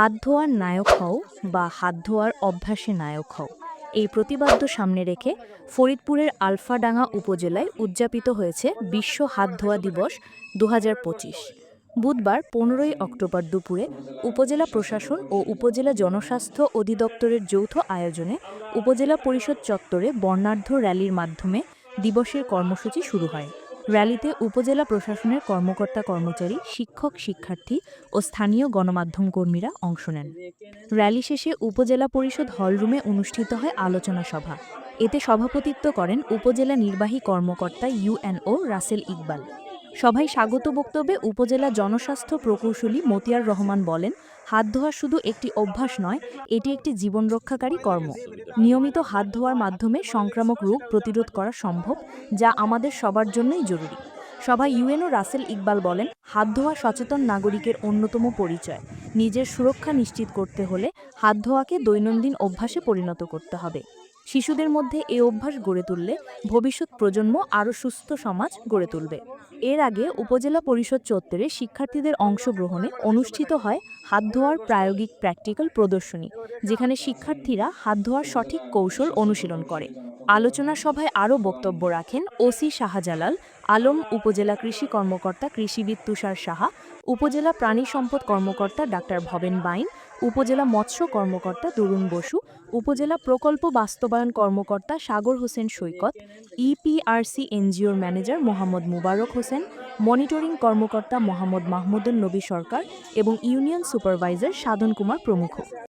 হাত ধোয়ার নায়ক হও বা হাত ধোয়ার অভ্যাসে নায়ক হও। এই প্রতিবাদ্য সামনে রেখে ফরিদপুরের আলফাডাঙ্গা উপজেলায় উদযাপিত হয়েছে বিশ্ব হাত ধোয়া দিবস দু হাজার পঁচিশ। বুধবার পনেরোই অক্টোবর দুপুরে উপজেলা প্রশাসন ও উপজেলা জনস্বাস্থ্য অধিদপ্তরের যৌথ আয়োজনে উপজেলা পরিষদ চত্বরে বর্ণাঢ্য র্যালির মাধ্যমে দিবসের কর্মসূচি শুরু হয়। র্যালিতে উপজেলা প্রশাসনের কর্মকর্তা কর্মচারী, শিক্ষক, শিক্ষার্থী ও স্থানীয় গণমাধ্যম কর্মীরা অংশ নেন। র্যালি শেষে উপজেলা পরিষদ হলরুমে অনুষ্ঠিত হয় আলোচনা সভা। এতে সভাপতিত্ব করেন উপজেলা নির্বাহী কর্মকর্তা ইউএনও রাসেল ইকবাল। সভায় স্বাগত বক্তব্যে উপজেলা জনস্বাস্থ্য প্রকৌশলী মতিয়ার রহমান বলেন, হাত ধোয়া শুধু একটি অভ্যাস নয়, এটি একটি জীবন রক্ষাকারী কর্ম। নিয়মিত হাত ধোয়ার মাধ্যমে সংক্রামক রোগ প্রতিরোধ করা সম্ভব, যা আমাদের সবার জন্যই জরুরি। সভায় ইউএনও রাসেল ইকবাল বলেন, হাত ধোয়া সচেতন নাগরিকের অন্যতম পরিচয়। নিজের সুরক্ষা নিশ্চিত করতে হলে হাত ধোয়াকে দৈনন্দিন অভ্যাসে পরিণত করতে হবে। শিশুদের মধ্যে এ অভ্যাস গড়ে তুললে ভবিষ্যৎ প্রজন্ম আরও সুস্থ সমাজ গড়ে তুলবে। এর আগে উপজেলা পরিষদ চত্বরে শিক্ষার্থীদের অংশগ্রহণে অনুষ্ঠিত হয় হাত ধোয়ার প্রায়োগিক প্র্যাকটিক্যাল প্রদর্শনী, যেখানে শিক্ষার্থীরা হাত ধোয়ার সঠিক কৌশল অনুশীলন করে। আলোচনা সভায় আরও বক্তব্য রাখেন ওসি শাহজালাল, আলম উপজেলা কৃষি কর্মকর্তা কৃষিবিদ তুষার সাহা, উপজেলা প্রাণী সম্পদ কর্মকর্তা ডাক্তার ভবেন বাইন, উপজেলা মৎস্য কর্মকর্তা তরুণ বসু, উপজেলা প্রকল্প বাস্তবায়ন কর্মকর্তা সাগর হোসেন সৈকত, ইপিআরসি এনজিওর ম্যানেজার মোহাম্মদ মুবারক হোসেন, মনিটরিং কর্মকর্তা মোহাম্মদ মাহমুদুল নবী সরকার এবং ইউনিয়ন সুপারভাইজার সাধন কুমার প্রমুখ।